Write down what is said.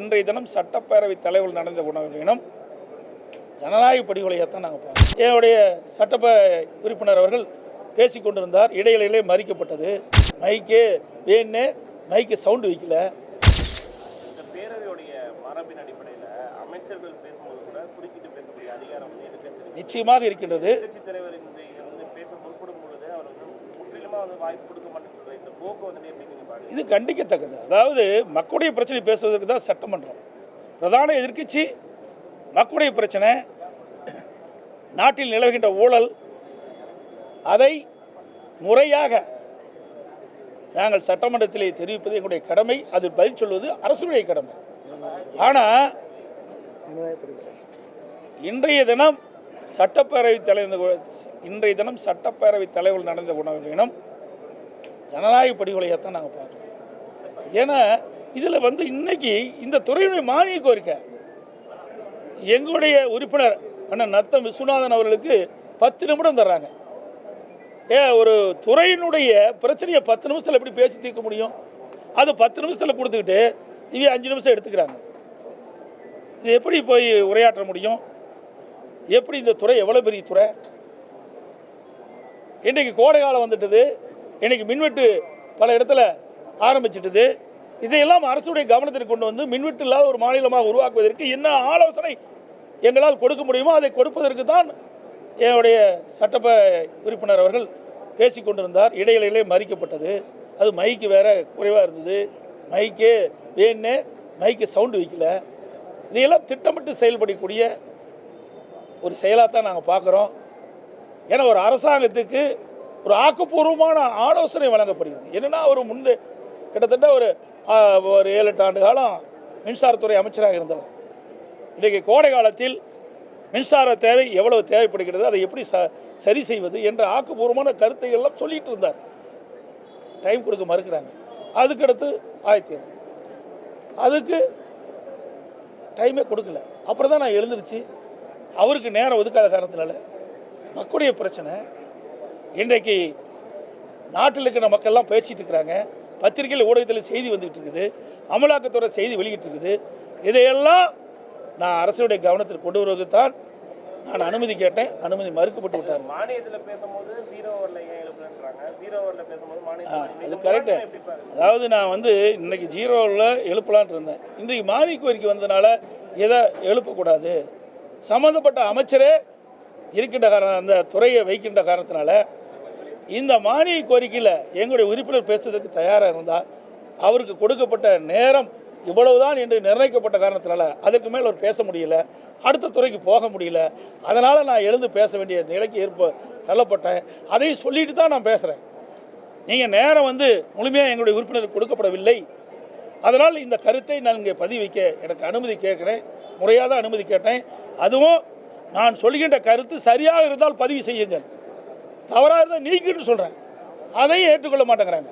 இன்றைய தினம் சட்டப்பேரவை தலைவர் நடந்த உணவினம் ஜனநாயக படிகொலையாகத்தான் நாங்கள் பார்க்கணும் என்னுடைய சட்டப்பேரவை உறுப்பினர் அவர்கள் பேசிக் கொண்டிருந்தார். இடையிலே மறிக்கப்பட்டது. மைக்கு வேணு மைக்கு சவுண்டு வைக்கல? நிச்சயமாக இருக்கின்றது. இது இது கண்டிக்கத்தக்கது. அதாவது மக்களுடைய பிரச்சனை பேசுவதற்கு தான் சட்டமன்றம். பிரதான எதிர்க்கட்சி மக்களுடைய பிரச்சனை நாட்டில் நிலவுகின்ற ஊழல் அதை முறையாக நாங்கள் சட்டமன்றத்திலே தெரிவிப்பது எங்களுடைய கடமை. அது பதில் சொல்வது அரசுடைய கடமை. ஆனால் இன்றைய தினம் சட்டப்பேரவை தலைவர் இன்றைய தினம் சட்டப்பேரவை தலைவர் நடந்த உணவு ஜனநாயக ஜனநாயக படுகொலையாகத்தான் நாங்கள் பார்க்குறோம் ஏன்னா இதில் வந்து இன்னைக்கு இந்த துறையினுடைய மானிய கோரிக்கை. எங்களுடைய உறுப்பினர் அண்ணன் நத்தம் விஸ்வநாதன் அவர்களுக்கு பத்து நிமிடம் தர்றாங்க. ஏ ஒரு துறையினுடைய பிரச்சனையை பத்து நிமிஷத்தில் எப்படி பேசி தீர்க்க முடியும்? அது பத்து நிமிஷத்தில் கொடுத்துக்கிட்டு இவ அஞ்சு நிமிஷம் எடுத்துக்கிறாங்க. இது எப்படி போய் உரையாற்ற முடியும்? எப்படி இந்த துறை எவ்வளோ பெரிய துறை? இன்றைக்கு கோடை காலம் வந்துட்டது. இன்னைக்கு மின்வெட்டு பல இடத்துல ஆரம்பிச்சிட்டது. இதையெல்லாம் அரசுடைய கவனத்திற்கு கொண்டு வந்து மின்வெட்டு இல்லாத ஒரு மாநிலமாக உருவாக்குவதற்கு என்ன ஆலோசனை எங்களால் கொடுக்க முடியுமோ அதை கொடுப்பதற்கு தான் என்னுடைய சட்டப்ப உறுப்பினர் அவர்கள் பேசி கொண்டிருந்தார். இடையிலே மறிக்கப்பட்டது. அது மைக்கு வேற குறைவாக இருந்தது. மைக்கு வேணு மைக்கு சவுண்டு வைக்கல. இதையெல்லாம் திட்டமிட்டு செயல்படக்கூடிய ஒரு செயலாக தான் நாங்கள் பார்க்குறோம். ஏன்னா ஒரு அரசாங்கத்துக்கு ஒரு ஆக்கப்பூர்வமான ஆலோசனை வழங்கப்படுகிறது. என்னன்னா ஒரு முன்பு கிட்டத்தட்ட ஒரு ஒரு ஏழு எட்டு ஆண்டு காலம் மின்சாரத்துறை அமைச்சராக இருந்தவர் இன்றைக்கு கோடை காலத்தில் மின்சார தேவை எவ்வளவு தேவைப்படுகிறது அதை எப்படி ச சரி செய்வது என்ற ஆக்கப்பூர்வமான கருத்தை எல்லாம் சொல்லிட்டு இருந்தார். டைம் கொடுக்க மறுக்கிறாங்க. அதுக்கடுத்து ஆயிரத்தி அதுக்கு டைமே கொடுக்கல. அப்புறம் தான் நான் எழுந்திருச்சு அவருக்கு நேரம் ஒதுக்காத காரணத்தினால மக்களுடைய பிரச்சனை இன்றைக்கு நாட்டில் இருக்கிற மக்கள்லாம் பேசிகிட்டு இருக்கிறாங்க. பத்திரிகையில் ஊடகத்தில் செய்தி வந்துகிட்டு இருக்குது. அமலாக்கத்துறை செய்தி வெளியிட்டு இருக்குது. இதையெல்லாம் நான் அரசுடைய கவனத்திற்கு கொண்டு வருவதற்கு தான் நான் அனுமதி கேட்டேன். அனுமதி மறுக்கப்பட்டு விட்டார். மானியத்துல பேசும்போது ஜீரோ அது கரெக்டு அதாவது நான் வந்து இன்னைக்கு ஜீரோவில் எழுப்பலான்ட்டு இருந்தேன். இன்றைக்கு மானிய கோரிக்கை வந்ததுனால எதை எழுப்பக்கூடாது? சம்மந்தப்பட்ட அமைச்சரே இருக்கின்ற காரணம் அந்த துறையை வைக்கின்ற காரணத்தினால இந்த மானிய கோரிக்கையில் எங்களுடைய உறுப்பினர் பேசுவதற்கு தயாராக இருந்தால் அவருக்கு கொடுக்கப்பட்ட நேரம் இவ்வளவுதான் என்று நிர்ணயிக்கப்பட்ட காரணத்தினால அதற்கு மேல் அவர் பேச முடியல அடுத்த துறைக்கு போக முடியல. அதனால் நான் எழுந்து பேச வேண்டிய நிலைக்கு ஏற்ப தள்ளப்பட்டேன். அதையும் சொல்லிட்டு தான் நான் பேசுகிறேன் நீங்கள் நேரம் வந்து முழுமையாக எங்களுடைய உறுப்பினருக்கு கொடுக்கப்படவில்லை. அதனால் இந்த கருத்தை நான் இங்கே பதிவிக்க எனக்கு அனுமதி கேட்குறேன். முறையாக தான் அனுமதி கேட்டேன். அதுவும் நான் சொல்கின்ற கருத்து சரியாக இருந்தால் பதிவு செய்யுங்கள். தவறாக இருந்தால் நீக்கிட்டு சொல்கிறேன் அதையும் ஏற்றுக்கொள்ள மாட்டேங்கிறாங்க.